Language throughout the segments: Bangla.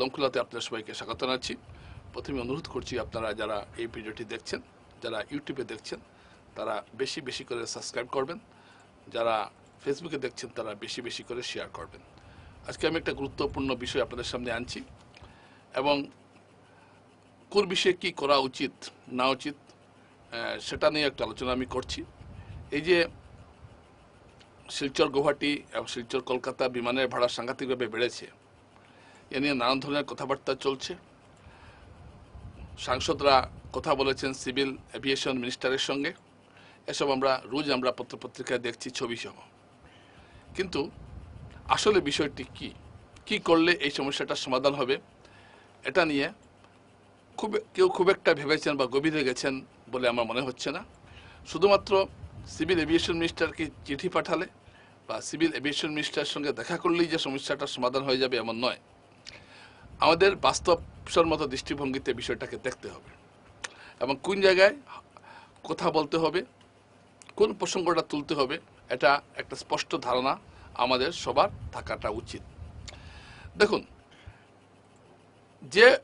লংকুলাতে আপনার সবাইকে স্বাগত জানাচ্ছি। প্রথমে অনুরোধ করছি আপনারা যারা এই ভিডিওটি দেখছেন, যারা ইউটিউবে দেখছেন, তারা বেশি বেশি করে সাবস্ক্রাইব করবেন। যারা ফেসবুকে দেখছেন, তারা বেশি বেশি করে শেয়ার করবেন। আজকে আমি একটা গুরুত্বপূর্ণ বিষয় আপনাদের সামনে আনছি এবং কোন বিষয়ে কী করা উচিত, না উচিত সেটা নিয়ে একটা আলোচনা আমি করছি। এই যে শিলচর গুয়াহাটি এবং শিলচর কলকাতা বিমানের ভাড়া সাংঘাতিকভাবে বেড়েছে এ নিয়ে নানান ধরনের কথাবার্তা চলছে। সাংসদরা কথা বলেছেন সিভিল এভিয়েশন মিনিস্টারের সঙ্গে। এসব আমরা, রোজ আমরা পত্রপত্রিকায় দেখছি ছবি সহ কিন্তু আসলে বিষয়টি কি? কি করলে এই সমস্যাটার সমাধান হবে? এটা নিয়ে খুব, কেউ খুব একটা ভেবেছেন বা গভীরে গেছেন বলে আমার মনে হচ্ছে না। শুধুমাত্র সিভিল এভিয়েশন মিনিস্টারকে চিঠি পাঠালে বা সিভিল এভিয়েশন মিনিস্টারের সঙ্গে দেখা করলেই যে সমস্যাটা সমাধান হয়ে যাবে এমন নয়। আমাদের বাস্তবসম্মত দৃষ্টিভঙ্গিতে বিষয়টাকে দেখতে হবে। এবং কোন জায়গায় কথা বলতে হবে, কোন প্রসঙ্গটা তুলতে হবে, এটা একটা স্পষ্ট ধারণা আমাদের সবার থাকাটা উচিত। দেখুন, যে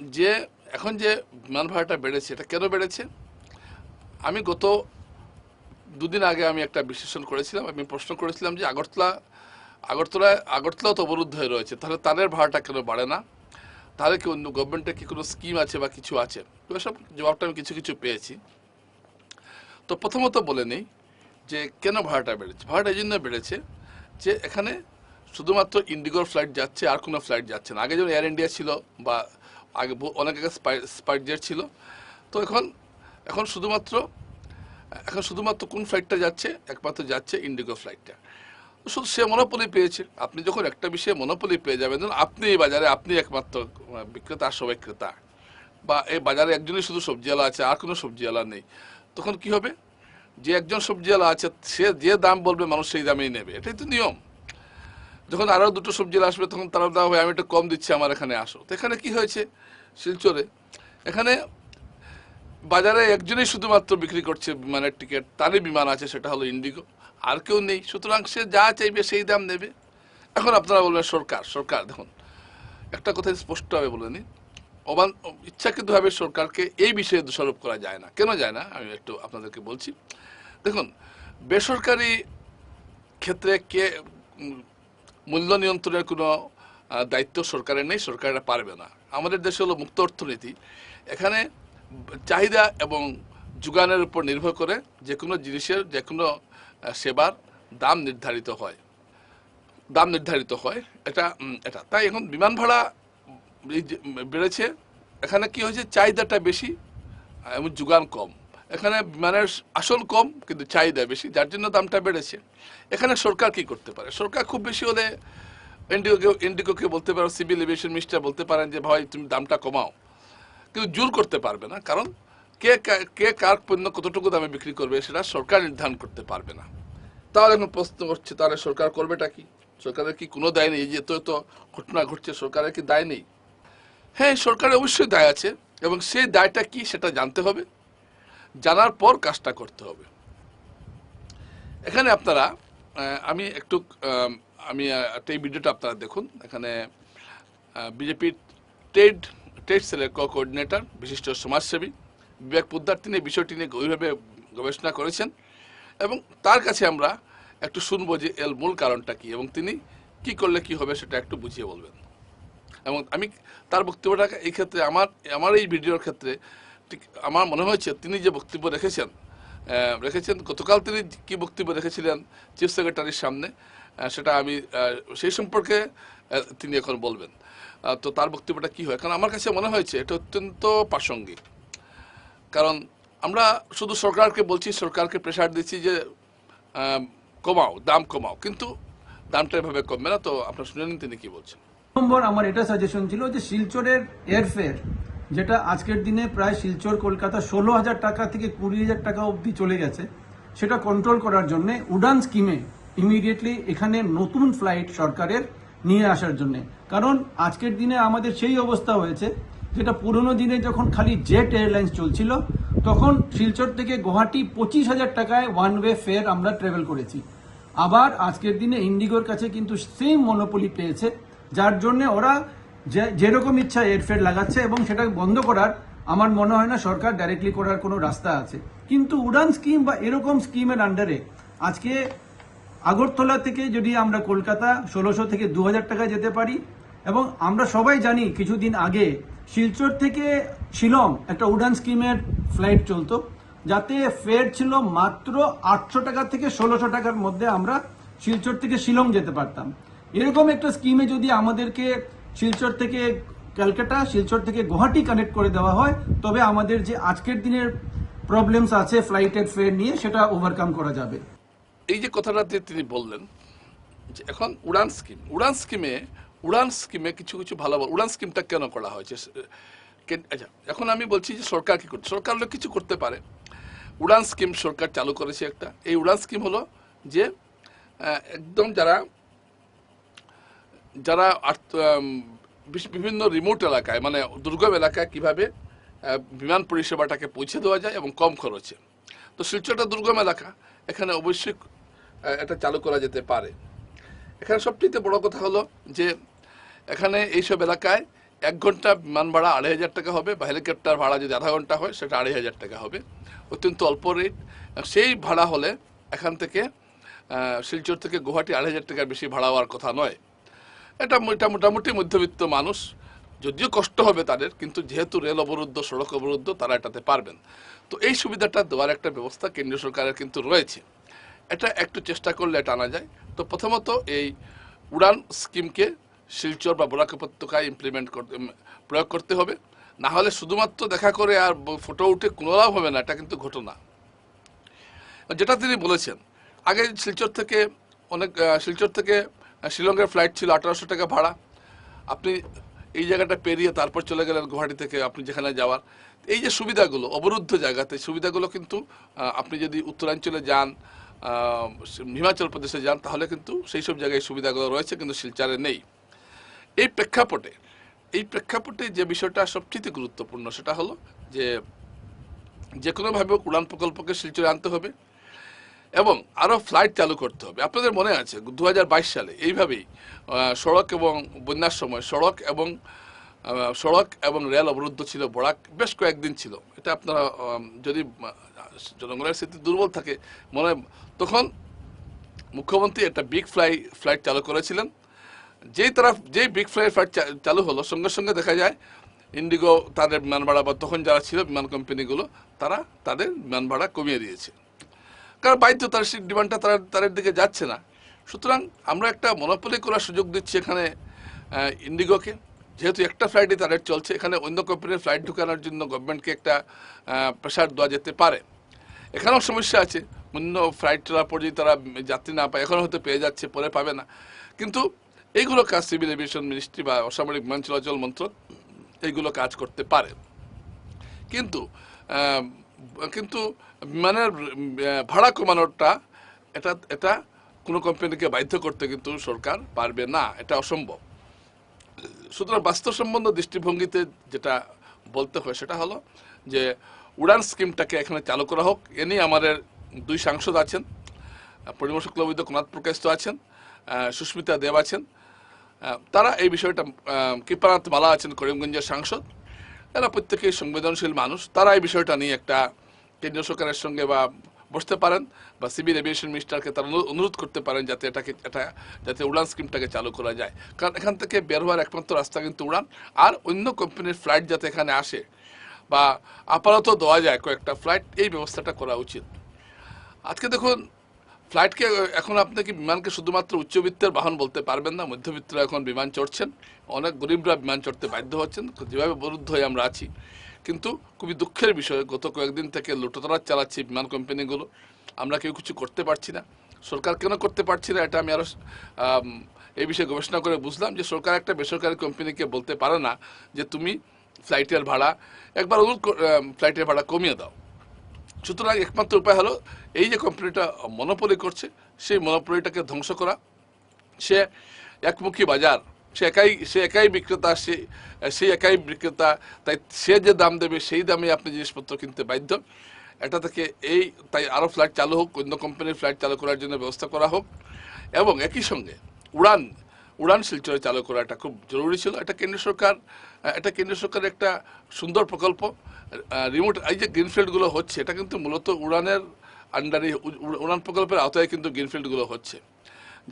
যে, এখন যে বিমান ভাড়াটা বেড়েছে, এটা কেন বেড়েছে? আমি গত দুদিন আগে আমি একটা বিশ্লেষণ করেছিলাম, আমি প্রশ্ন করেছিলাম যে আগরতলা, আগরতলায়, আগরতলাও তো অবরুদ্ধ হয়ে রয়েছে, তাহলে তাদের ভাড়াটা কেন বাড়ে না? তাহলে কি অন্য গভর্নমেন্টের কি কোনো স্কিম আছে বা কিছু আছে? তো এসব জবাবটা আমি কিছু কিছু পেয়েছি। তো প্রথমত বলে নেই যে কেন ভাড়াটা বেড়েছে? ভাড়াটা এই জন্য বেড়েছে যে এখানে শুধুমাত্র ইন্ডিগোর ফ্লাইট যাচ্ছে, আর কোনো ফ্লাইট যাচ্ছে না। আগে যেমন এয়ার ইন্ডিয়া ছিল বা আগে অনেক আগে স্পাইট ছিল। তো এখন এখন শুধুমাত্র এখন শুধুমাত্র কোন ফ্লাইটটা যাচ্ছে? একমাত্র যাচ্ছে ইন্ডিগো ফ্লাইটটা শুধু সে মনোপলি পেয়েছে আপনি যখন একটা বিষয়ে মনোপলি পেয়ে যাবেন, ধরুন আপনি এই বাজারে, আপনি একমাত্র বিক্রেতা আর সবাই ক্রেতা বা এই বাজারে একজনই শুধু সবজিওয়ালা আছে, আর কোনো সবজিওয়ালা নেই, তখন কি হবে? যে একজন সবজিওয়ালা আছে, সে যে দাম বলবে, মানুষ সেই দামেই নেবে। এটাই তো নিয়ম। যখন আরও দুটো সবজিওয়ালা আসবে, তখন তারা দাম হবে আমি একটু কম দিচ্ছি, আমার এখানে আসো। তো এখানে কি হয়েছে? শিলচরে। এখানে বাজারে একজনই শুধুমাত্র বিক্রি করছে বিমানের টিকিট, তারই বিমান আছে, সেটা হলো ইন্ডিগো আর কেউ নেই। সুতরাং সে যা চাইবে সেই দাম নেবে। এখন আপনারা বলবেন, সরকার সরকার, দেখুন, একটা কথা স্পষ্টভাবে বলে নিন অবান, ইচ্ছাকৃতভাবে সরকারকে এই বিষয়ে দোষারোপ করা যায় না। কেন যায় না? আমি একটু আপনাদেরকে বলছি। দেখুন, বেসরকারি ক্ষেত্রে কে, মূল্য নিয়ন্ত্রণের কোনো দায়িত্ব সরকারের নেই সরকার এটা পারবে না। আমাদের দেশে হলো মুক্ত অর্থনীতি। এখানে চাহিদা এবং যোগানের উপর নির্ভর করে যে কোনো জিনিসের যে কোনো সেবার দাম নির্ধারিত হয়। দাম নির্ধারিত হয়। এটা এটা। তাই এখন বিমান ভাড়া বেড়েছে। এখানে কি হয়েছে? চাহিদাটা বেশি এবং যোগান কম। এখানে বিমানের আসল কম, কিন্তু চাহিদা বেশি, যার জন্য দামটা বেড়েছে। এখানে সরকার কি করতে পারে? সরকার খুব বেশি হলে ইন্ডিগোকে ইন্ডিগোকে বলতে পারো, সিভিল এভিয়েশন মিনিস্টার বলতে পারেন যে, ভাই, তুমি দামটা কমাও। কিন্তু জোর করতে পারবে না, কারণ কে কে কার পণ্য কতটুকু দামে বিক্রি করবে, সেটা সরকার নির্ধারণ করতে পারবে না। তাহলে এখন প্রশ্ন করছে, তাহলে সরকার করবেটা কি? সরকারের কি কোনো দায় নেই? যে এত এত ঘটনা ঘটছে, সরকারের কি দায় নেই? হ্যাঁ সরকারের অবশ্যই দায় আছে এবং সেই দায়টা কি সেটা জানতে হবে। জানার পর কাজটা করতে হবে। এখানে আপনারা আমি একটু আমি একটা এই ভিডিওটা আপনারা দেখুন। এখানে বিজেপির ট্রেড ট্রেড সেলের ক কোঅর্ডিনেটর, বিশিষ্ট সমাজসেবী বিবেক পোদ্দার, তিনি বিষয়টি নিয়ে গভীরভাবে গবেষণা করেছেন এবং তার কাছে আমরা একটু শুনব যে এর মূল কারণটা কি এবং তিনি কি করলে কি হবে সেটা একটু বুঝিয়ে বলবেন। এবং আমি তার বক্তব্যটা এই ক্ষেত্রে আমার আমার এই ভিডিওর ক্ষেত্রে ঠিক আমার মনে হয়েছে তিনি যে বক্তব্য রেখেছেন রেখেছেন, গতকাল তিনি কি বক্তব্য রেখেছিলেন চিফ সেক্রেটারির সামনে সেটা আমি সেই সম্পর্কে তিনি এখন বলবেন। তো তার বক্তব্যটা কি হয়? কারণ আমার কাছে মনে হয়েছে এটা অত্যন্ত প্রাসঙ্গিক। কারণ আমরা শুধু সরকারকে বলছি, সরকারকে প্রেশার দিচ্ছি যে কমাও, দাম কমাও। কিন্তু দামটা এভাবে কমবে না, তো আপনার শুনে নিন তিনি কি বলছেন। নম্বর, আমার এটা সাজেশন ছিল যে শিলচরের এয়ারফেয়ার যেটা আজকের দিনে প্রায় শিলচর, কলকাতা, ষোলো হাজার টাকা থেকে কুড়ি হাজার টাকা অবধি চলে গেছে। সেটা কন্ট্রোল করার জন্য উড়ান স্কিমে ইমিডিয়েটলি এখানে নতুন ফ্লাইট সরকারের নিয়ে আসার জন্য। কারণ আজকের দিনে আমাদের সেই অবস্থা হয়েছে, যেটা পুরোনো দিনে যখন খালি জেট এয়ারলাইন্স চলছিল, তখন শিলচর থেকে গুয়াহাটি পঁচিশ হাজার টাকায় ওয়ান ওয়ে ফেয়ার আমরা ট্রাভেল করেছি। আবার আজকের দিনে ইন্ডিগোর কাছে কিন্তু সেম মনোপলি পেয়েছে, যার জন্য ওরা যে, যেরকম ইচ্ছা এয়ারফেয়ার লাগাচ্ছে এবং সেটা বন্ধ করার আমার মনে হয় না সরকার ডাইরেক্টলি করার কোনো রাস্তা আছে। কিন্তু উড়ান স্কিম বা এরকম স্কিমের আন্ডারে আজকে আগরতলা থেকে যদি আমরা কলকাতা ষোলোশো থেকে দু হাজার টাকায় যেতে পারি এবং আমরা সবাই জানি কিছুদিন আগে শিলচর থেকে শিলং একটা উড়ান স্কিমের ফ্লাইট চলতো। যাতে ফের ছিল মাত্র আটশো টাকা থেকে ষোলোশো টাকার মধ্যে আমরা শিলচর থেকে শিলং যেতে পারতাম। এরকম একটা স্কিমে যদি আমাদেরকে শিলচর থেকে ক্যালকাটা, শিলচর থেকে গুয়াহাটি কানেক্ট করে দেওয়া হয়, তবে আমাদের যে আজকের দিনের প্রবলেমস আছে ফ্লাইটের ফেয়ার নিয়ে, সেটা ওভারকাম করা যাবে। এই যে কথাটা তিনি বললেন, যে এখন উড়ান স্কিম উড়ান স্কিমে উড়ান স্কিমে কিছু কিছু ভালো উড়ান স্কিমটা কেন করা হয়েছে? আচ্ছা এখন আমি বলছি যে সরকার কি করছে? সরকার কিছু করতে পারে। উড়ান স্কিম সরকার চালু করেছে একটা। এই উড়ান স্কিম হলো যে একদম যারা যারা বিভিন্ন রিমোট এলাকায় মানে দুর্গম এলাকায় কীভাবে বিমান পরিষেবাটাকে পৌঁছে দেওয়া যায় এবং কম খরচে। তো শিলচরটা দুর্গম এলাকা, এখানে অবশ্যই এটা চালু করা যেতে পারে। এখানে সবচেয়ে বড় কথা হলো যে, এখানে এইসব এলাকায় এক ঘণ্টা বিমান ভাড়া আড়াই হাজার টাকা হবে, বা হেলিকপ্টার ভাড়া যদি আধা ঘণ্টা হয়, সেটা আড়াই হাজার টাকা হবে। অত্যন্ত অল্প রেট সেই ভাড়া হলে এখান থেকে শিলচর থেকে গুয়াহাটি আড়াই হাজার টাকার বেশি ভাড়া হওয়ার কথা নয়। এটা এটা মোটামুটি মধ্যবিত্ত মানুষ, যদিও কষ্ট হবে তাদের, কিন্তু যেহেতু রেল অবরুদ্ধ, সড়ক অবরুদ্ধ, তারা এটাতে পারবেন। তো এই সুবিধাটা দেওয়ার একটা ব্যবস্থা কেন্দ্রীয় সরকারের কিন্তু রয়েছে। এটা একটু চেষ্টা করলে এটা আনা যায়। তো প্রথমত এই উড়ান স্কিমকে শিলচর বা বরাক উপত্যকায় ইমপ্লিমেন্ট করতে প্রয়োগ করতে হবে। না হলে শুধুমাত্র দেখা করে আর ফটো উঠে কোনো লাভ হবে না, এটা কিন্তু ঘটনা। যেটা তিনি বলেছেন, আগে শিলচর থেকে অনেক শিলচর থেকে শিলংয়ের ফ্লাইট ছিল আঠারোশো টাকা ভাড়া। আপনি এই জায়গাটা পেরিয়ে তারপর চলে গেলেন গুয়াহাটি থেকে আপনি যেখানে যাওয়ার। এই যে সুবিধাগুলো, অবরুদ্ধ জায়গাতে, সুবিধাগুলো কিন্তু আপনি যদি উত্তরাঞ্চলে যান হিমাচল প্রদেশে যান, তাহলে কিন্তু সেই সব জায়গায় সুবিধাগুলো রয়েছে, কিন্তু শিলচরে নেই। এই প্রেক্ষাপটে এই প্রেক্ষাপটে যে বিষয়টা সবচেয়ে গুরুত্বপূর্ণ সেটা হলো যে যে কোনোভাবে উড়ান প্রকল্পকে শিলচরে আনতে হবে এবং আরও ফ্লাইট চালু করতে হবে। আপনাদের মনে আছে দু হাজার বাইশ সালে এইভাবেই সড়ক এবং বন্যার সময় সড়ক এবং সড়ক এবং রেল অবরুদ্ধ ছিল, বরাক বেশ কয়েকদিন ছিল। এটা আপনারা যদি জনগণের স্মৃতি দুর্বল থাকে মনে, তখন মুখ্যমন্ত্রী একটা বিগ ফ্লাই, ফ্লাইট চালু করেছিলেন। যেই তারা যেই বিগ ফ্লাই ফ্লাইট চালু হলো, সঙ্গে সঙ্গে দেখা যায় ইন্ডিগো তাদের বিমান ভাড়া বা তখন যারা ছিল বিমান কোম্পানিগুলো, তারা তাদের বিমান ভাড়া কমিয়ে দিয়েছে। কারণ বাধ্য তার সেই ডিমান্ডটা তার, তাদের দিকে যাচ্ছে না। সুতরাং আমরা একটা মনোপলি করার সুযোগ দিচ্ছি এখানে ইন্ডিগোকে যেহেতু একটা ফ্লাইটই তাদের চলছে, এখানে অন্য কোম্পানির ফ্লাইট ঢুকানোর জন্য গভর্নমেন্টকে একটা প্রেশার দেওয়া যেতে পারে। এখানেও সমস্যা আছে। অন্য ফ্লাইট চলার পর যদি তারা যাত্রী না পায়, এখন হয়তো পেয়ে যাচ্ছে, পরে পাবে না। কিন্তু এইগুলো কাজ সিভিল এভিয়েশন মিনিস্ট্রি বা অসামরিক বিমান চলাচল মন্ত্রক এইগুলো কাজ করতে পারে। কিন্তু কিন্তু বিমানের ভাড়া কমানোটা এটা এটা কোনো কোম্পানিকে বাধ্য করতে কিন্তু সরকার পারবে না, এটা অসম্ভব। সুতরাং বাস্তব বাস্তবসম্বন্ধ দৃষ্টিভঙ্গিতে যেটা বলতে হয় সেটা হলো যে উড়ান স্কিমটাকে এখানে চালু করা হোক, এ নিয়ে আমাদের দুই সাংসদ আছেন পরিমল শুক্লবৈদ্য কুনাথ প্রকাশ তো আছেন সুস্মিতা দেব আছেন তারা এই বিষয়টা কৃপানাথ মালা আছেন করিমগঞ্জের সাংসদ। এরা প্রত্যেকেই সংবেদনশীল মানুষ। তারা এই বিষয়টা নিয়ে একটা কেন্দ্রীয় সরকারের সঙ্গে বা বসতে পারেন বা সিভিল এভিয়েশন মিনিস্টারকে তারা অনুরোধ করতে পারেন যাতে এটাকে, এটা, যাতে উড়ান স্কিমটাকে চালু করা যায়। কারণ এখান থেকে বের হওয়ার একমাত্র রাস্তা কিন্তু উড়ান। আর অন্য কোম্পানির ফ্লাইট যাতে এখানে আসে বা আপাতত দেওয়া যায় কয়েকটা ফ্লাইট, এই ব্যবস্থাটা করা উচিত। আজকে দেখুন ফ্লাইটকে এখন আপনি কি বিমানকে শুধুমাত্র উচ্চবিত্তের বাহন বলতে পারবেন না? মধ্যবিত্তরা এখন বিমান চড়ছেন। অনেক গরিবরা বিমান চড়তে বাধ্য হচ্ছেন। যেভাবে বরুদ্ধ হয়ে আমরা আছি, কিন্তু খুবই দুঃখের বিষয়, গত কয়েকদিন থেকে লুটোতরাজ চালাচ্ছে বিমান কোম্পানিগুলো। আমরা কেউ কিছু করতে পারছি না। সরকার কেন করতে পারছি না এটা আমি আরও এই বিষয়ে গবেষণা করে বুঝলাম যে সরকার একটা বেসরকারি কোম্পানিকে বলতে পারে না যে তুমি ফ্লাইটের ভাড়া, একবার অনুরোধ ফ্লাইটের ভাড়া কমিয়ে দাও। সুতরাং একমাত্র উপায় হলো এই যে কোম্পানিটা মনোপলি করছে, সেই মনোপলিটাকে ধ্বংস করা। সে একমুখী বাজার, সে একাই সে একাই বিক্রেতা, সে, সেই একাই বিক্রেতা, তাই সে যে দাম দেবে, সেই দামে আপনি জিনিসপত্র কিনতে বাধ্য। এটা থেকে এই, তাই আরও ফ্লাইট চালু হোক, অন্য কোম্পানির ফ্লাইট চালু করার জন্য ব্যবস্থা করা হোক। এবং একই সঙ্গে উড়ান উড়ান শিলচরে চালু করা এটা খুব জরুরি ছিল। এটা কেন্দ্র সরকার এটা কেন্দ্রীয় সরকারের একটা সুন্দর প্রকল্প। রিমোট এই যে গ্রিনফিল্ডগুলো হচ্ছে, এটা কিন্তু মূলত উড়ানের আন্ডারে উড়ান প্রকল্পের আওতায় কিন্তু গ্রিনফিল্ডগুলো হচ্ছে,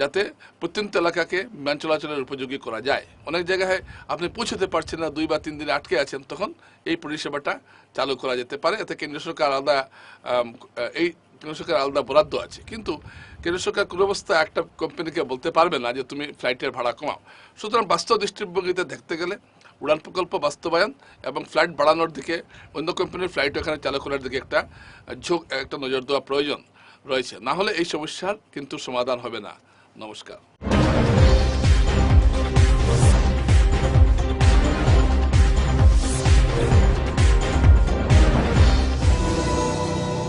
যাতে প্রত্যন্ত এলাকাকে বিমান চলাচলের উপযোগী করা যায়। অনেক জায়গায় আপনি পৌঁছতে পারছেন না, দুই বা তিন দিনে আটকে আছেন, তখন এই পরিষেবাটা চালু করা যেতে পারে। এতে কেন্দ্র সরকার আলাদা এই কেন্দ্র সরকার আলাদা বরাদ্দ আছে। কিন্তু কেন্দ্র সরকার কোনো অবস্থায় একটা কোম্পানিকে বলতে পারবে না যে, তুমি ফ্লাইটের ভাড়া কমাও। সুতরাং বাস্তব দৃষ্টিভঙ্গিতে দেখতে গেলে উড়ান প্রকল্প বাস্তবায়ন এবং ফ্লাইট বাড়ানোর দিকে, অন্য কোম্পানির ফ্লাইট এখানে চালু করার দিকে একটা ঝোঁক, একটা নজর দেওয়া প্রয়োজন রয়েছে। না হলে এই সমস্যার কিন্তু সমাধান হবে না। নমস্কার।